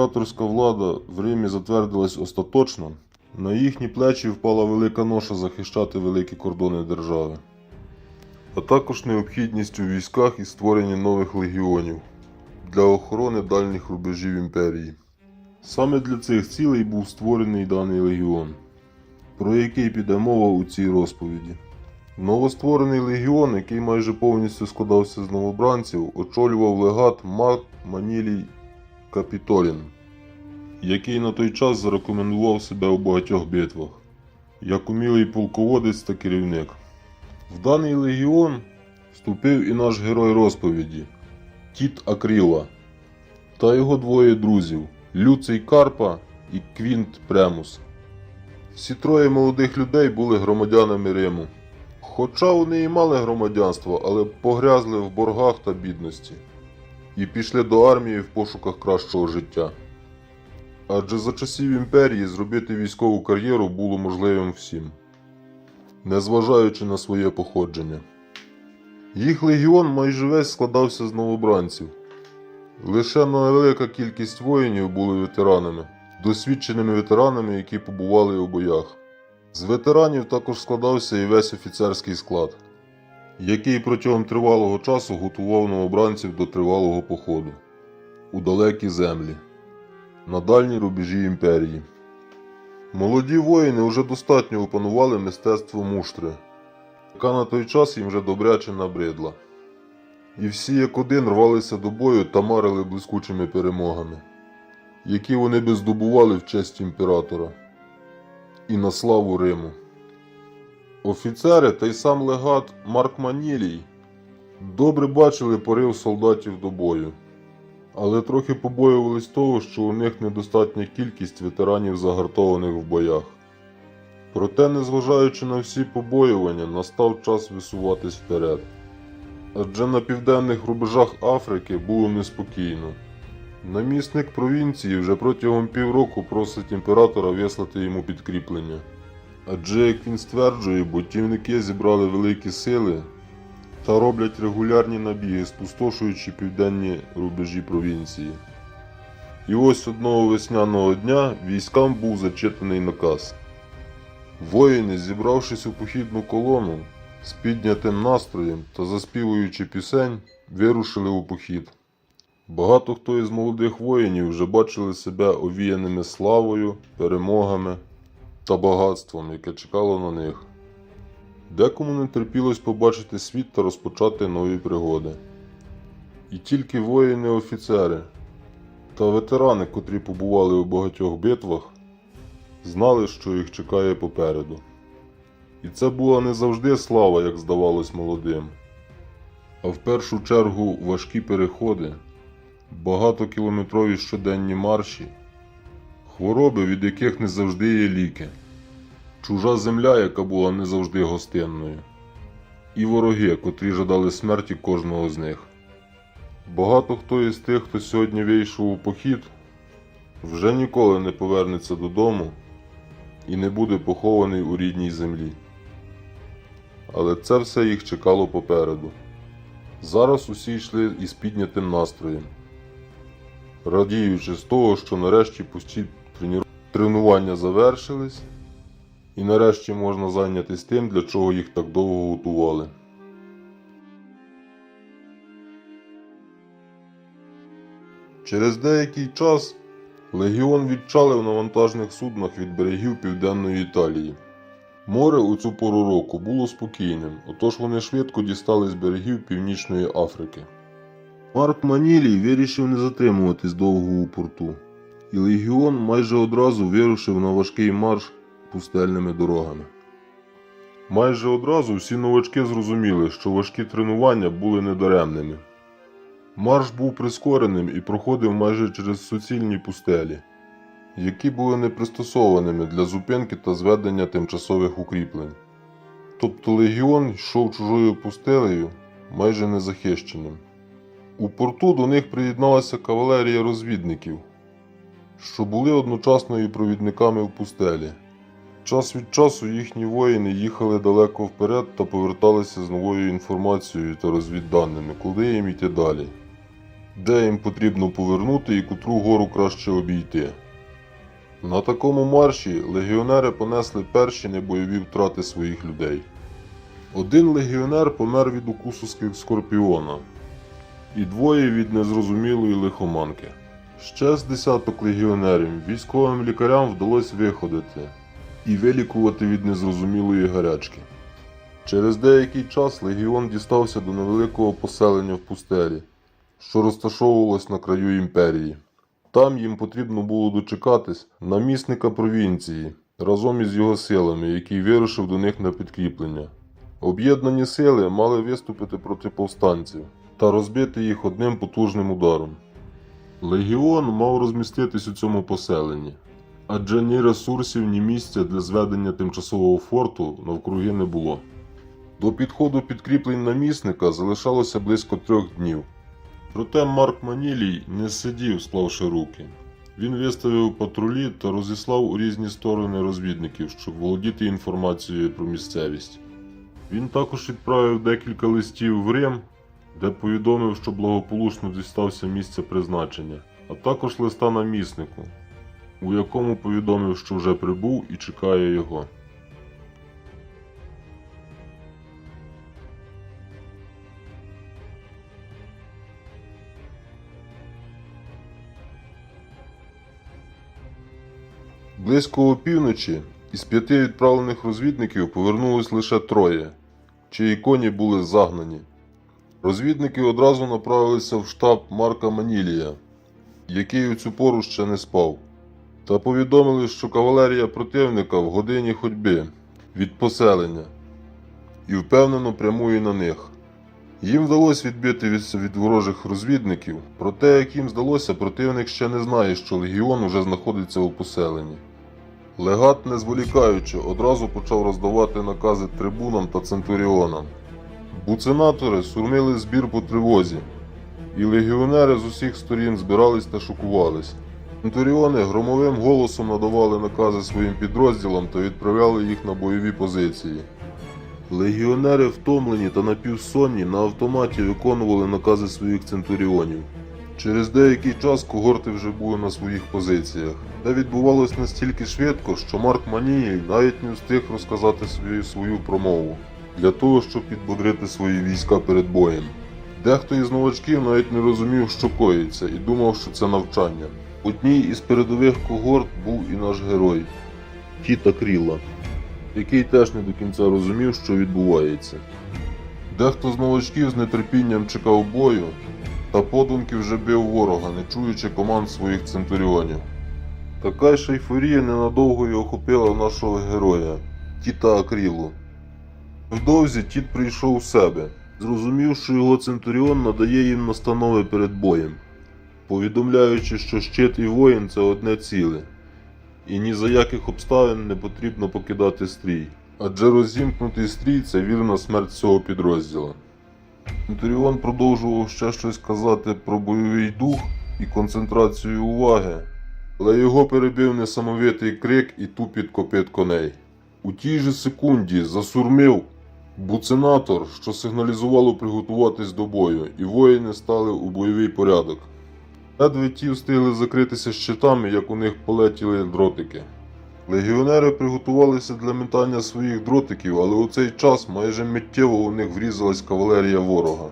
імператорська влада в Римі затвердилась остаточно, на їхні плечі впала велика ноша захищати великі кордони держави, а також необхідність у військах і створення нових легіонів для охорони дальніх рубежів імперії. Саме для цих цілей був створений даний легіон, про який піде мова у цій розповіді. Новостворений легіон, який майже повністю складався з новобранців, очолював легат Марк Манілій Капітолін, який на той час зарекомендував себе у багатьох битвах, як умілий полководець та керівник. В даний легіон вступив і наш герой розповіді Тіт Акріла та його двоє друзів Люций Карпа і Квінт Премус. Всі троє молодих людей були громадянами Риму. Хоча вони і мали громадянство, але погрязли в боргах та бідності і пішли до армії в пошуках кращого життя. Адже за часів імперії зробити військову кар'єру було можливим всім, незважаючи на своє походження. Їх легіон майже весь складався з новобранців. Лише невелика кількість воїнів були ветеранами, досвідченими ветеранами, які побували у боях. З ветеранів також складався і весь офіцерський склад, який протягом тривалого часу готував новобранців до тривалого походу у далекі землі, на дальні рубежі імперії. Молоді воїни вже достатньо опанували мистецтво муштри, яка на той час їм вже добряче набридла. І всі як один рвалися до бою та марили блискучими перемогами, які вони би здобували в честь імператора і на славу Риму. Офіцери та й сам легат Марк Манілій добре бачили порив солдатів до бою, але трохи побоювались того, що у них недостатня кількість ветеранів загартованих в боях. Проте, незважаючи на всі побоювання, настав час висуватись вперед. Адже на південних рубежах Африки було неспокійно. Намісник провінції вже протягом півроку просить імператора вислати йому підкріплення. Адже, як він стверджує, бутівники зібрали великі сили та роблять регулярні набіги, спустошуючи південні рубежі провінції. І ось одного весняного дня військам був зачитаний наказ. Воїни, зібравшись у похідну колону, з піднятим настроєм та заспівуючи пісень, вирушили у похід. Багато хто із молодих воїнів вже бачили себе овіяними славою, перемогами та багатством, яке чекало на них. Декому не терпілось побачити світ та розпочати нові пригоди. І тільки воїни-офіцери та ветерани, котрі побували у багатьох битвах, знали, що їх чекає попереду. І це була не завжди слава, як здавалось молодим, а в першу чергу важкі переходи, багатокілометрові щоденні марші, хвороби, від яких не завжди є ліки, чужа земля, яка була не завжди гостинною, і вороги, котрі жадали смерті кожного з них. Багато хто із тих, хто сьогодні вийшов у похід, вже ніколи не повернеться додому і не буде похований у рідній землі. Але це все їх чекало попереду. Зараз усі йшли із піднятим настроєм, радіючи з того, що нарешті пусті тренування завершились, і нарешті можна зайнятися тим, для чого їх так довго готували. Через деякий час легіон відчалив на вантажних суднах від берегів Південної Італії. Море у цю пору року було спокійним, отож вони швидко дістались берегів Північної Африки. Марк Манілій вирішив не затримуватись довго у порту, і легіон майже одразу вирушив на важкий марш пустельними дорогами. Майже одразу всі новачки зрозуміли, що важкі тренування були недаремними. Марш був прискореним і проходив майже через суцільні пустелі, які були не пристосованими для зупинки та зведення тимчасових укріплень. Тобто легіон йшов чужою пустелею майже незахищеним. У порту до них приєдналася кавалерія розвідників, що були одночасно і провідниками в пустелі. Час від часу їхні воїни їхали далеко вперед та поверталися з новою інформацією та розвідданими, куди їм іти далі. де їм потрібно повернути і котру гору краще обійти. На такому марші легіонери понесли перші небойові втрати своїх людей. Один легіонер помер від укусу скорпіона, і двоє від незрозумілої лихоманки. Ще з десяток легіонерів військовим лікарям вдалося виходити і вилікувати від незрозумілої гарячки. Через деякий час легіон дістався до невеликого поселення в пустелі, що розташовувалось на краю імперії. Там їм потрібно було дочекатись намісника провінції разом із його силами, який вирушив до них на підкріплення. Об'єднані сили мали виступити проти повстанців та розбити їх одним потужним ударом. Легіон мав розміститись у цьому поселенні, адже ні ресурсів, ні місця для зведення тимчасового форту навкруги не було. До підходу підкріплень намісника залишалося близько трьох днів. Проте Марк Манілій не сидів, склавши руки. Він виставив патрулі та розіслав у різні сторони розвідників, щоб володіти інформацією про місцевість. Він також відправив декілька листів в Рим, де повідомив, що благополучно дістався місце призначення, а також листа наміснику, у якому повідомив, що вже прибув і чекає його. Близько опівночі із п'яти відправлених розвідників повернулось лише троє, чиї коні були загнані. Розвідники одразу направилися в штаб Марка Манілія, який у цю пору ще не спав, та повідомили, що кавалерія противника в годині ходьби від поселення і впевнено прямує на них. Їм вдалося відбити від, від ворожих розвідників, проте, як їм здалося, противник ще не знає, що легіон уже знаходиться у поселенні. Легат, не зволікаючи, одразу почав роздавати накази трибунам та центуріонам. Буцинатори сурмили збір по тривозі, і легіонери з усіх сторін збирались та шокувались. Центуріони громовим голосом надавали накази своїм підрозділам та відправляли їх на бойові позиції. Легіонери, втомлені та напівсонні, на автоматі виконували накази своїх центуріонів. Через деякий час когорти вже були на своїх позиціях, де відбувалось настільки швидко, що Марк Маній навіть не встиг розказати свою, свою промову для того, щоб підбодрити свої війська перед боєм. Дехто із новачків навіть не розумів, що коїться, і думав, що це навчання. Одній із передових когорт був і наш герой Тіта Кріла, який теж не до кінця розумів, що відбувається. Дехто з новачків з нетерпінням чекав бою, та подумки вже бив ворога, не чуючи команд своїх центуріонів. Така ж ейфорія ненадовго й охопила нашого героя, Тіта Акрілу. Вдовзі Тіт прийшов у себе, зрозумів, що його центуріон надає їм настанови перед боєм, повідомляючи, що щит і воїн це одне ціле, і ні за яких обставин не потрібно покидати стрій, адже розімкнутий стрій це вірна смерть цього підрозділу. Центуріон продовжував ще щось казати про бойовий дух і концентрацію уваги, але його перебив несамовитий крик і тупіт копит коней. У тій же секунді засурмив буцинатор, що сигналізувало приготуватись до бою, і воїни стали у бойовий порядок. Ледве ті встигли закритися щитами, як у них полетіли дротики. Легіонери приготувалися для метання своїх дротиків, але у цей час майже миттєво у них врізалась кавалерія ворога.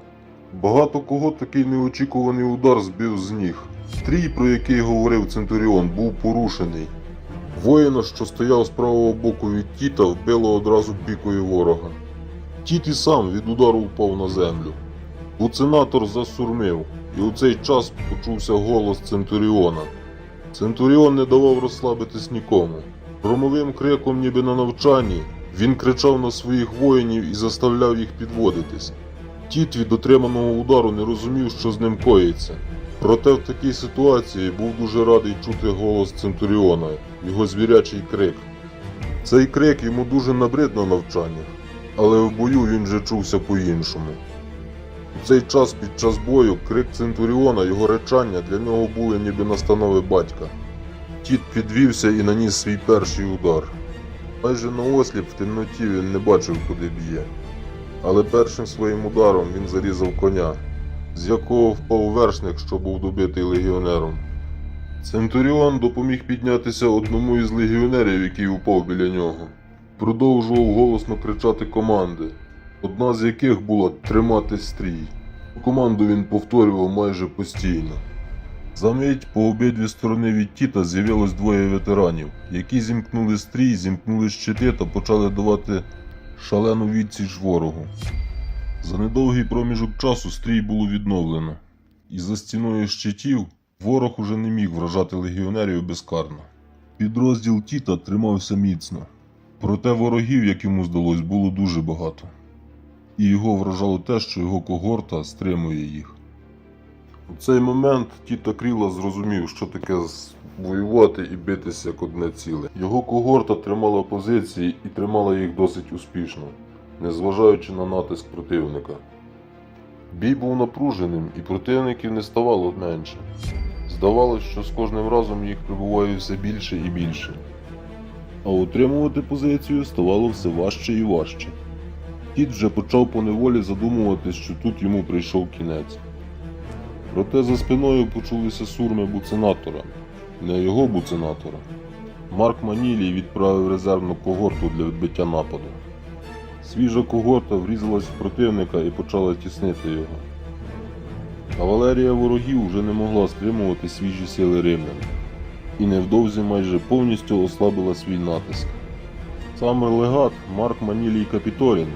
Багато кого такий неочікуваний удар збив з ніг. Стрій, про який говорив Центуріон, був порушений. Воїна, що стояв з правого боку від Тіта, вбило одразу пікою ворога. Тіт і сам від удару впав на землю. Буцинатор засурмив, і у цей час почувся голос Центуріона. Центуріон не давав розслабитись нікому. Громовим криком, ніби на навчанні, він кричав на своїх воїнів і заставляв їх підводитись. Тіт від отриманого удару не розумів, що з ним коїться. Проте в такій ситуації був дуже радий чути голос Центуріона, його звірячий крик. Цей крик йому дуже набрид на навчаннях, але в бою він же чувся по-іншому. У цей час під час бою крик Центуріона, його речання для нього були ніби настанови батька. Тіт підвівся і наніс свій перший удар. Майже наосліп в темноті він не бачив, куди б'є. Але першим своїм ударом він зарізав коня, з якого впав вершник, що був добитий легіонером. Центуріон допоміг піднятися одному із легіонерів, який упав біля нього. Продовжував голосно кричати команди, одна з яких була тримати стрій. Команду він повторював майже постійно. Замить по обидві сторони від Тіта з'явилось двоє ветеранів, які зімкнули стрій, зімкнули щити та почали давати шалену відсіч ворогу. За недовгий проміжок часу стрій було відновлено, і за стіною щитів ворог уже не міг вражати легіонерів безкарно. Підрозділ Тіта тримався міцно, проте ворогів, як йому здалось, було дуже багато. І його вражало те, що його когорта стримує їх. У цей момент Тіта Кріла зрозумів, що таке воювати і битися як одне ціле. Його когорта тримала позиції і тримала їх досить успішно, незважаючи на натиск противника. Бій був напруженим, і противників не ставало менше. Здавалось, що з кожним разом їх прибуває все більше і більше. А утримувати позицію ставало все важче і важче. Кіт вже почав поневолі задумуватись, що тут йому прийшов кінець. Проте за спиною почулися сурми буценатора, не його буценатора. Марк Манілій відправив резервну когорту для відбиття нападу. Свіжа когорта врізалась в противника і почала тіснити його. Кавалерія ворогів вже не могла стримувати свіжі сили римлян, і невдовзі майже повністю ослабила свій натиск. Саме легат Марк Манілій Капітолін,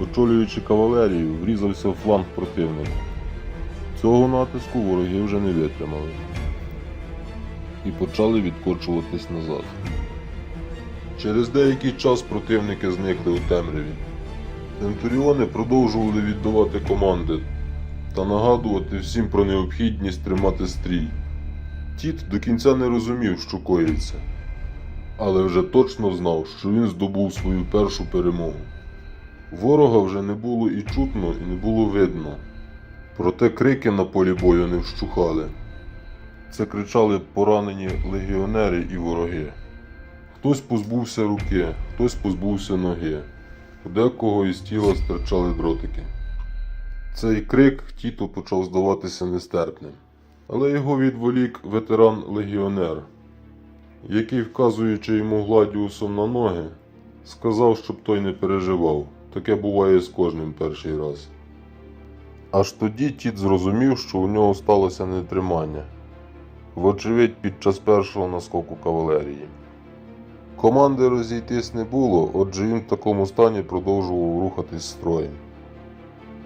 очолюючи кавалерію, врізався в фланг противника. Цього натиску вороги вже не витримали і почали відкочуватись назад. Через деякий час противники зникли у темряві. Центуріони продовжували віддавати команди та нагадувати всім про необхідність тримати стрій. Тіт до кінця не розумів, що коїться, але вже точно знав, що він здобув свою першу перемогу. Ворога вже не було і чутно, і не було видно. Проте крики на полі бою не вщухали. Це кричали поранені легіонери і вороги. Хтось позбувся руки, хтось позбувся ноги. У декого із тіла стирчали дротики. Цей крик Тіто почав здаватися нестерпним. Але його відволік ветеран-легіонер, який, вказуючи йому гладіусом на ноги, сказав, щоб той не переживав. Таке буває з кожним перший раз. Аж тоді Тіт зрозумів, що у нього сталося нетримання. Вочевидь, під час першого наскоку кавалерії. Команди розійтись не було, отже він в такому стані продовжував рухатись строєм.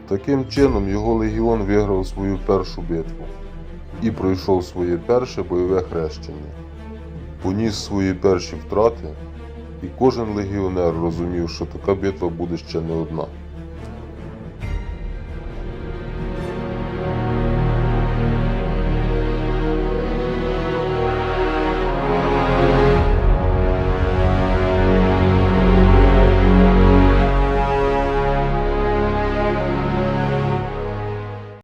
Таким чином його легіон виграв свою першу битву і пройшов своє перше бойове хрещення. Поніс свої перші втрати, і кожен легіонер розумів, що така битва буде ще не одна.